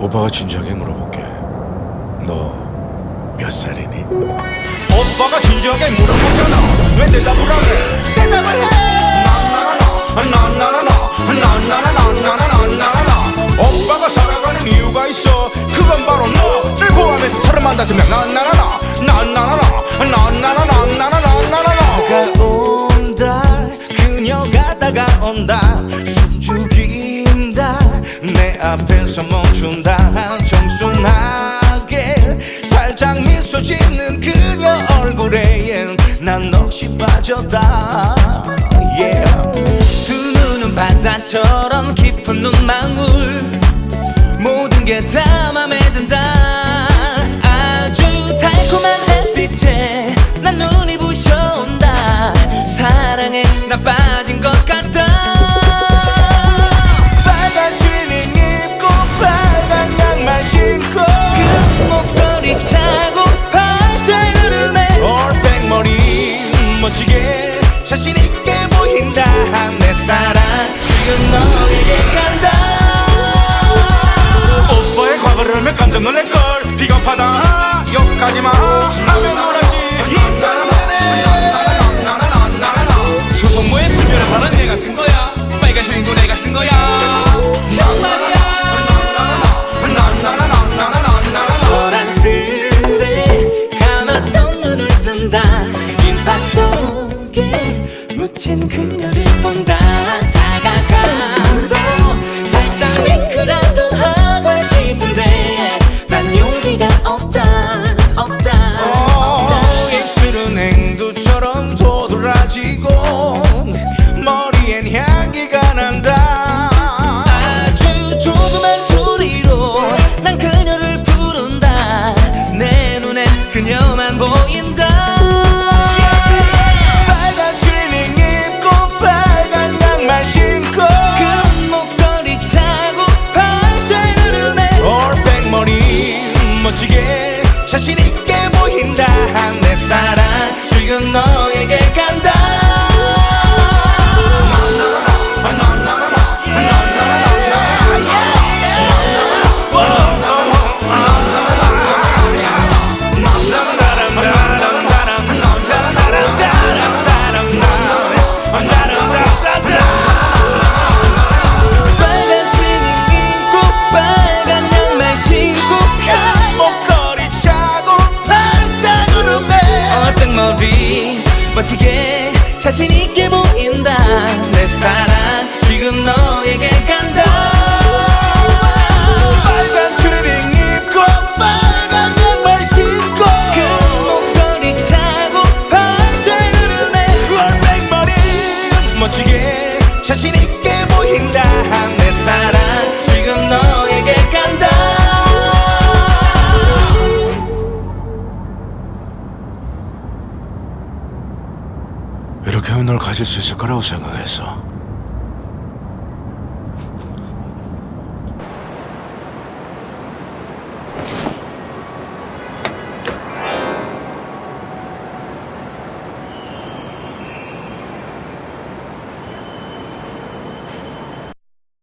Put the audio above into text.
오빠가 진지하게 물어볼게. 너 몇 살이니? 오빠가 진지하게 물어보잖아. 왜 대답을 안 해? 대답을 해! 나나나나 나나나나나나나나나나나나. 오빠가 살아가는 이유가 있어. 그건 바로 너를 포함해서 서른만다섯 명. 나나 나나 나나 나나 나나 나나나나 나나나. 다가온다 그녀가 다가온다 앞에서 멈춘다. 정순하게 살짝 미소 짓는 그녀 얼굴에 난 넋이 빠졌다. Yeah. 두 눈은 바다처럼 깊은 눈망울. 모든 게 다 맘에 든다 답답하다 욕하지 마. 하면 울었지. 수성모의 불멸을 바란 내가 쓴 거야. 빨간 줄인도 내가 쓴 거야. 그녀를 본다. 다가가서 살짝 그녀만 보인다 멋지게 자신 있게 보인다. 내 사랑 지금 너에게 간다. 빨간 트닝 입고 빨간 양말 신고 그 목걸이 차고 팔자 흐르네. 얼짱머리 멋지게 자신 있게 보인다. 내 사랑 지금 너 하면 널 가질 수 있을 거라고 생각했어.